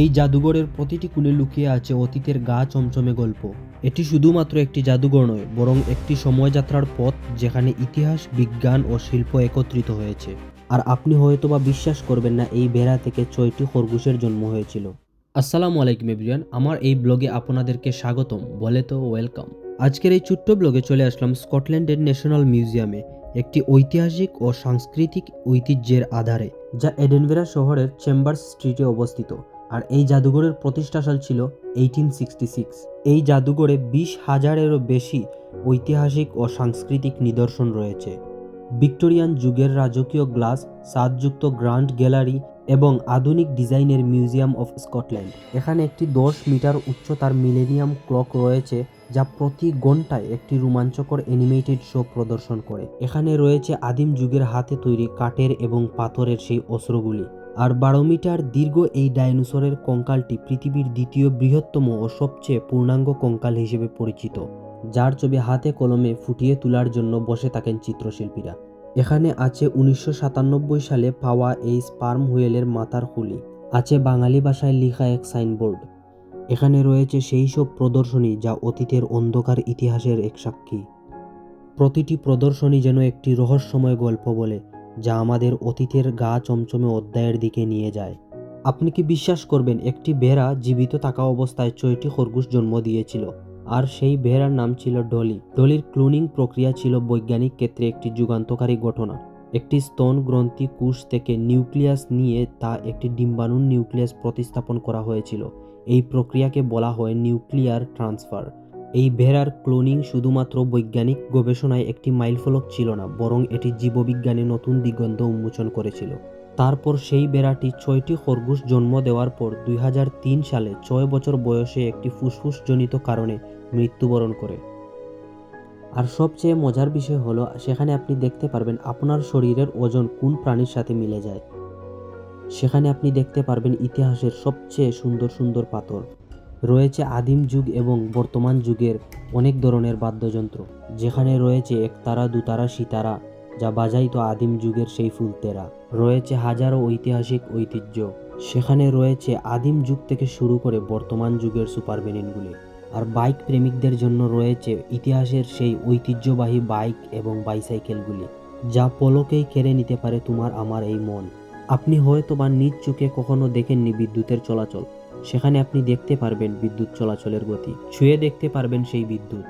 এই জাদুঘরের প্রতিটি কুলে লুকিয়ে আছে অতীতের গা চমচমে গল্প। এটি শুধুমাত্র একটি জাদুঘর নয়, বরং একটি সময়যাত্রার পথ যেখানে ইতিহাস, বিজ্ঞান ও শিল্প একত্রিত হয়েছে। আর আপনি হয়তোবা বিশ্বাস করবেন না, এই বেড়া থেকে ছয়টি খরগোশের জন্ম হয়েছিল। আসসালামু আলাইকুম এভরিওয়ান, আমার এই ব্লগে আপনাদেরকে স্বাগতম, বলে তো ওয়েলকাম। আজকের এই ছোট্ট ব্লগে চলে আসলাম স্কটল্যান্ডের ন্যাশনাল মিউজিয়ামে, একটি ঐতিহাসিক ও সাংস্কৃতিক ঐতিহ্যের আধারে, যা এডেনভেরা শহরের চেম্বার্স স্ট্রিটে অবস্থিত। আর এই জাদুঘরের প্রতিষ্ঠাসাল ছিল এইটিন সিক্সটি সিক্স এই জাদুঘরে বিশ হাজারেরও বেশি ঐতিহাসিক ও সাংস্কৃতিক নিদর্শন রয়েছে। ভিক্টোরিয়ান যুগের রাজকীয় গ্লাস সাদযুক্ত গ্র্যান্ড গ্যালারি এবং আধুনিক ডিজাইনের মিউজিয়াম অফ স্কটল্যান্ড। এখানে একটি দশ মিটার উচ্চতার মিলেনিয়াম ক্লক রয়েছে, যা প্রতি ঘন্টায় একটি রোমাঞ্চকর অ্যানিমেটেড শো প্রদর্শন করে। এখানে রয়েছে আদিম যুগের হাতে তৈরি কাঠের এবং পাথরের সেই অস্ত্রগুলি। আর বারো মিটার দীর্ঘ এই ডাইনোসরের কঙ্কালটি পৃথিবীর দ্বিতীয় বৃহত্তম ও সবচেয়ে পূর্ণাঙ্গ কঙ্কাল হিসেবে পরিচিত, যার ছবি হাতে কলমে ফুটিয়ে তোলার জন্য বসে থাকেন চিত্রশিল্পীরা। এখানে আছে উনিশশো সাতানব্বই সালে পাওয়া এই স্পার্ম হুয়েলের মাথার খুলি। আছে বাঙালি ভাষায় লেখা এক সাইনবোর্ড। এখানে রয়েছে সেই সব প্রদর্শনী যা অতীতের অন্ধকার ইতিহাসের এক সাক্ষী। প্রতিটি প্রদর্শনী যেন একটি রহস্যময় গল্প বলে যা আমাদের অতীতের গা চমচমে অধ্যায়ের দিকে নিয়ে যায়। আপনি কি বিশ্বাস করবেন, একটি ভেড়া জীবিত থাকা অবস্থায় ছয়টি খরগোশ জন্ম দিয়েছিল, আর সেই ভেড়ার নাম ছিল ডলি। ডলির ক্লোনিং প্রক্রিয়া ছিল বৈজ্ঞানিক ক্ষেত্রে একটি যুগান্তকারী ঘটনা। একটি স্তন গ্রন্থি কোষ থেকে নিউক্লিয়াস নিয়ে তা একটি ডিম্বাণুর নিউক্লিয়াস প্রতিস্থাপন করা হয়েছিল। এই প্রক্রিয়াকে বলা হয় নিউক্লিয়ার ট্রান্সফার। এই ভেড়ার ক্লোনিং শুধুমাত্র বৈজ্ঞানিক গবেষণায় একটি মাইলফলক ছিল না, বরং এটি জীববিজ্ঞানে নতুন দিগন্ত উন্মোচন করেছিল। তারপর সেই বেড়াটি ছয়টি খরগোশ জন্ম দেওয়ার পর দুই হাজার তিন সালে ছয় বছর বয়সে একটি ফুসফুসজনিত কারণে মৃত্যুবরণ করে। আর সবচেয়ে মজার বিষয় হলো, সেখানে আপনি দেখতে পারবেন আপনার শরীরের ওজন কোন প্রাণীর সাথে মিলে যায়। সেখানে আপনি দেখতে পারবেন ইতিহাসের সবচেয়ে সুন্দর সুন্দর পাথর। রয়েছে আদিম যুগ এবং বর্তমান যুগের অনেক ধরনের বাদ্যযন্ত্র, যেখানে রয়েছে একতারা, দুতারা, সিতারা, যা বাজাইতো আদিম যুগের সেই ফুলতেরা। রয়েছে হাজারো ঐতিহাসিক ঐতিহ্য, সেখানে রয়েছে আদিম যুগ থেকে শুরু করে বর্তমান যুগের সুপার ভ্যানিনগুলি আর বাইক প্রেমিকদের জন্য রয়েছে ইতিহাসের সেই ঐতিহ্যবাহী বাইক এবং বাইসাইকেলগুলি, যা পলকেই কেড়ে নিতে পারে তোমার আমার এই মন। আপনি হয়তো বা নিজ চোখে কখনো দেখেননি বিদ্যুতের চলাচল সেখানে আপনি দেখতে পারবেন বিদ্যুৎ চলাচলের গতি। ছুঁয়ে দেখতে পারবেন সেই বিদ্যুৎ।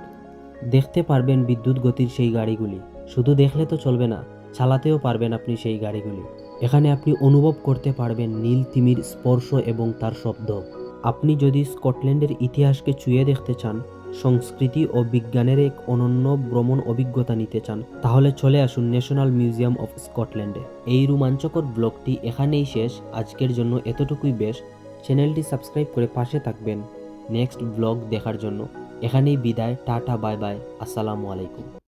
দেখতে পারবেন বিদ্যুৎ গতির সেই গাড়িগুলি। শুধু দেখলে তো চলবে না, চালাতেও পারবেন আপনি সেই গাড়িগুলি। এখানে আপনি অনুভব করতে পারবেন নীল তিমির স্পর্শ এবং তার শব্দ। আপনি যদি স্কটল্যান্ডের ইতিহাসকে ছুঁয়ে দেখতে চান, সংস্কৃতি ও বিজ্ঞানের এক অনন্য ভ্রমণ অভিজ্ঞতা নিতে চান, তাহলে চলে আসুন ন্যাশনাল মিউজিয়াম অফ স্কটল্যান্ডে। এই রোমাঞ্চকর ব্লগটি এখানেই শেষ। আজকের জন্য এতটুকুই বেশ। চ্যানেলটি সাবস্ক্রাইব করে পাশে থাকবেন। নেক্সট ব্লগ দেখার জন্য। এখানেই বিদায়, টাটা, বাই বাই। আসসালামু আলাইকুম।